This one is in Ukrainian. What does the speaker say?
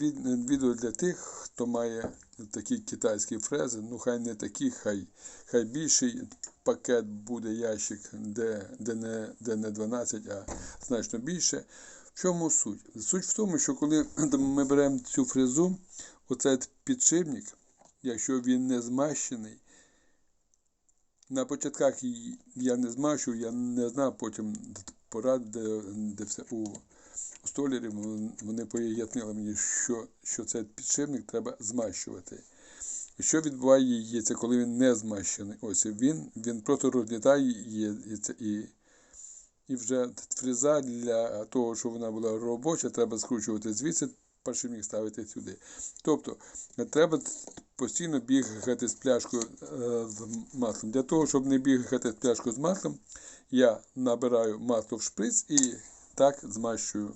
від- відео для тих, хто має такі китайські фрези. Ну, хай не такі, хай, хай більший пакет буде ящик, де, де, не, де не 12, а значно більше. В чому суть? Суть в тому, що коли ми беремо цю фрезу, оцей підшипник, якщо він не змащений, на початках я не змащую, я не знав, потім порад, де, де все у, у столярів, вон- вони пояснили мені, що, що цей підшипник треба змащувати. І що відбувається, коли він не змащений? Ось він, він просто розлітає і, і, і, вже фреза для того, щоб вона була робоча, треба скручувати звідси, підшипник ставити сюди. Тобто треба постійно бігати з пляшкою е, з маслом. Для того, щоб не бігати з пляшкою з маслом, я набираю масло в шприц і так змащую